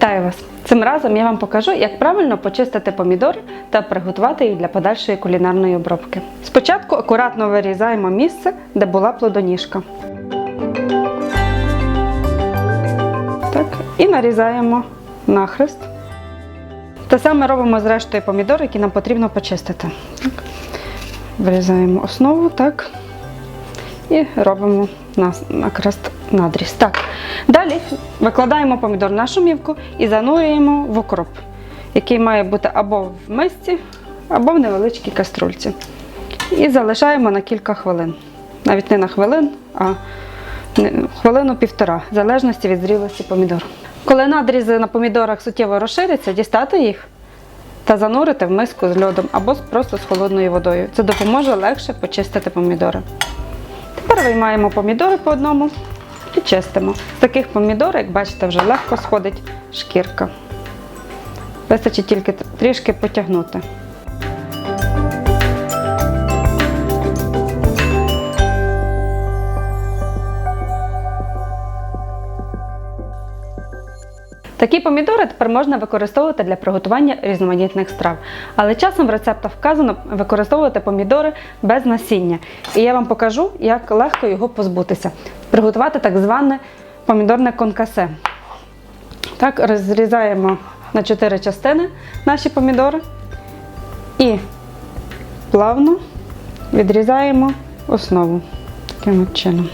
Вітаю вас! Цим разом я вам покажу, як правильно почистити помідори та приготувати їх для подальшої кулінарної обробки. Спочатку акуратно вирізаємо місце, де була плодоніжка. Так, і нарізаємо нахрест. Те саме робимо з рештою помідор, які нам потрібно почистити. Вирізаємо основу, так. І робимо накрест надріз. Так. Далі викладаємо помідор на шумівку і занурюємо в окроп, який має бути або в мисці, або в невеличкій каструльці. І залишаємо на кілька хвилин. Навіть не на хвилин, а хвилину-півтора, в залежності від зрілості помідор. Коли надрізи на помідорах суттєво розширяться, дістати їх та занурити в миску з льодом або просто з холодною водою. Це допоможе легше почистити помідори. Тепер виймаємо помідори по одному чистимо. З таких помідор, як бачите, вже легко сходить шкірка. Вистачить тільки трішки потягнути. Такі помідори тепер можна використовувати для приготування різноманітних страв. Але часом в рецептах вказано використовувати помідори без насіння. І я вам покажу, як легко його позбутися. Приготувати так зване помідорне конкасе. Так, розрізаємо на 4 частини наші помідори і плавно відрізаємо основу таким чином.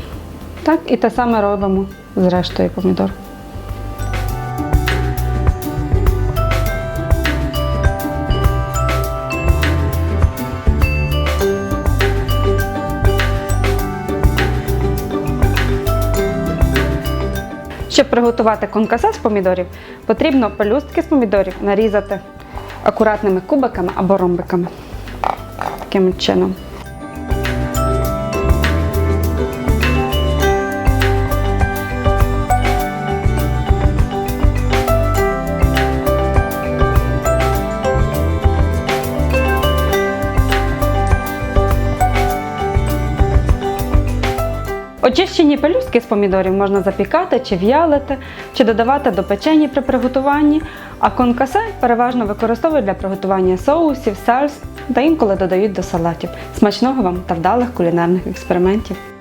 Так, і те саме робимо з рештою помідор. Щоб приготувати конкасе з помідорів, потрібно пелюстки з помідорів нарізати акуратними кубиками або ромбиками. Таким чином. Очищені пелюстки з помідорів можна запікати чи в'ялити, чи додавати до печені при приготуванні, а конкасе переважно використовують для приготування соусів, сальс та інколи додають до салатів. Смачного вам та вдалих кулінарних експериментів!